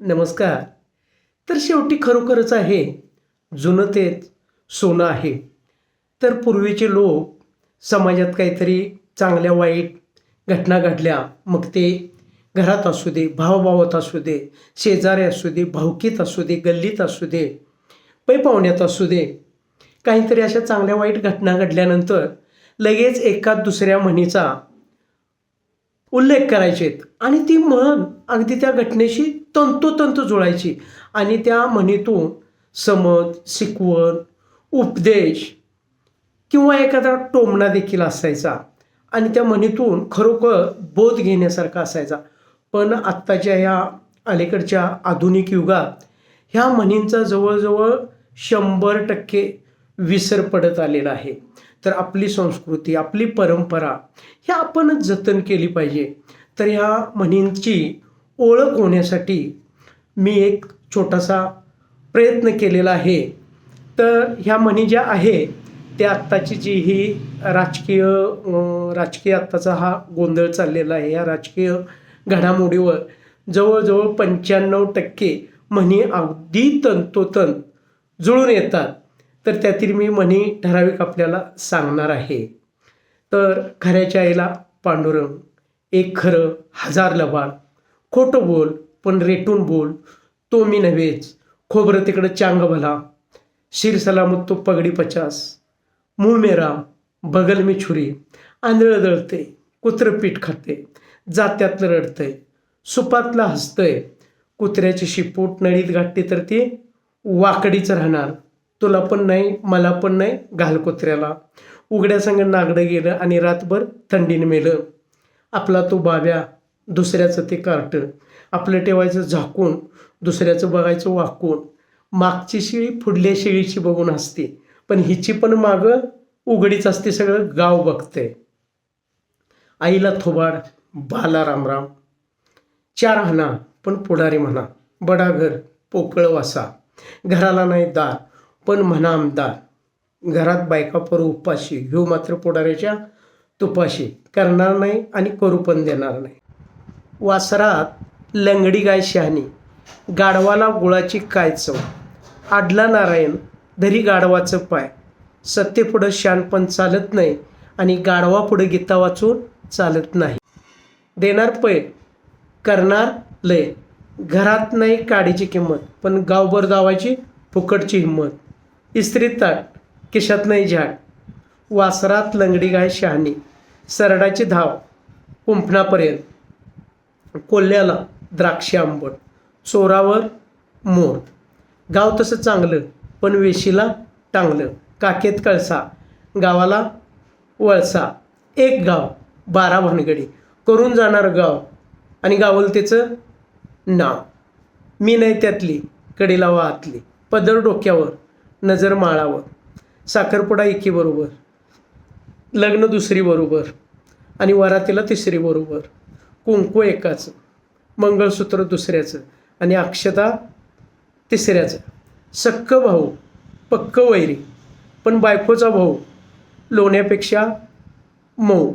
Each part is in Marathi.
नमस्कार. तर शेवटी खरोखरच आहे. जुनं तेच सोनं आहे. तर पूर्वीचे लोक समाजात काहीतरी चांगल्या वाईट घटना घडल्या. मग ते घरात असू दे भावभावात असू दे शेजारी असू दे भावकीत असू दे गल्लीत असू दे पै पाहुण्यात असू दे काहीतरी अशा चांगल्या वाईट घटना घडल्यानंतर लगेच एका दुसऱ्या म्हणीचा उल्लेख करायचेत आणि ती म्हण अगदी त्या घटनेशी तंतोतंत जुळायची. आणि त्या म्हणीतून समज शिकवण उपदेश किंवा एखादा टोमणा देखील असायचा. आणि त्या म्हणीतून खरोखर बोध घेण्यासारखा असायचा. पण आत्ताच्या ह्या अलीकडच्या आधुनिक युगात ह्या म्हणींचा जवळजवळ शंभर टक्के विसर पडत आलेला आहे. तर आपली संस्कृती आपली परंपरा ह्या आपणच जतन केली पाहिजे. तर ह्या म्हणींची ओळख होण्यासाठी मी एक छोटासा प्रयत्न केलेला आहे. तर ह्या म्हणी ज्या आहे त्या आत्ताची जी ही राजकीय राजकीय आत्ताचा हा गोंधळ चाललेला आहे. या राजकीय घडामोडीवर जवळजवळ पंच्याण्णव टक्के म्हणी अगदी तंतोतंत जुळून येतात. तर त्यातील मी म्हणी ठराविक आपल्याला सांगणार आहे. तर खऱ्याच्या आईला पांडुरंग एक खरं हजार लबाड. खोटं बोल पण रेटून बोल. तो मी नव्हेच. खोबरं तिकडं चांग भला. शिर सलामत तो पगडी पचास. मूळ मेरा बगल मी छुरी. आंधळं दळते कुत्रं पीठ खाते जात्यातलं रडतंय. सुपातलं हसतंय. कुत्र्याची शिपूट नळीत गाठते तर ती वाकडीच राहणार. तुला पण नाही मला पण नाही घालकोत्र्याला उघड्यासंग उघड्या संग नागडं गेलं आणि रातभर थंडीने मेलं. आपला तो बाब्या दुसऱ्याचं ते कार्ट. आपलं ठेवायचं झाकून दुसऱ्याचं बघायचं वाकून. मागची शिळी पुढल्या शिळीची बघून असते पण हिची पण मागं उघडीच असते सगळं गाव बघतंय आईला थोबाड बाला रामराम. चार हाना पण पुढारी म्हणा. बडा घर पोकळ वासा. घराला नाही दार. पण म्हणा आमदार घरात बायका परू उपाशी ह्यो मात्र पुढाऱ्याच्या तुपाशी करणार नाही आणि करू पण देणार नाही. वासरात लंगडी गाय शहाणी गाढवाला गुळाची काय चव? आडला नारायण धरी गाढवाचं पाय. सत्तेपुढं शानपण चालत नाही आणि गाढवापुढं गीता वाचून चालत नाही. देणार पै करणार लय. घरात नाही काडीची किंमत पण गावभर दावायची फुकटची हिंमत. इस्त्रीत ताट किशात नाही झाड वासरात लंगडी गाय शहाणी सरडाची धाव कुंपणापर्यंत कोल्ह्याला द्राक्षे आंबट चोरावर मोर. गाव तसं चांगलं पण वेशीला टांगलं. काकेत कळसा गावाला वळसा. एक गाव बारा भानगडी. करून जाणार गाव आणि गावलतेचं नाव. मी नाही त्यातली कडीला वाहतली पदर डोक्यावर नजर माळावं. साखरपुडा एकीबरोबर लग्न दुसरीबरोबर आणि वरातीला तिसरीबरोबर कुंकू एकाचं. मंगळसूत्र दुसऱ्याचं. आणि अक्षता तिसऱ्याचं. सक्क भाऊ पक्क वैरी. पण बायकोचा भाऊ लोण्यापेक्षा मऊ.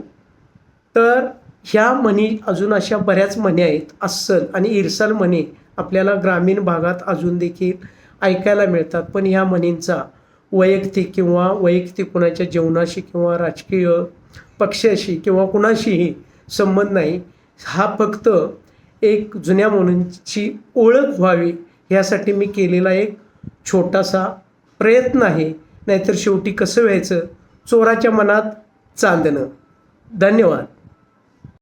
तर ह्या म्हणी अजून अशा बऱ्याच म्हणी आहेत. अस्सल आणि इरसल म्हणी आपल्याला ग्रामीण भागात अजून देखील ऐकायला मिळतात. पण ह्या म्हणींचा वैयक्तिक किंवा वैयक्तिक कुणाच्या जीवनाशी किंवा राजकीय पक्षाशी किंवा कुणाशीही संबंध नाही. हा फक्त एक जुन्या म्हणींची ओळख व्हावी ह्यासाठी मी केलेला एक छोटासा प्रयत्न आहे. नाहीतर शेवटी कसं व्हायचं? चोराच्या मनात चांदणं. धन्यवाद.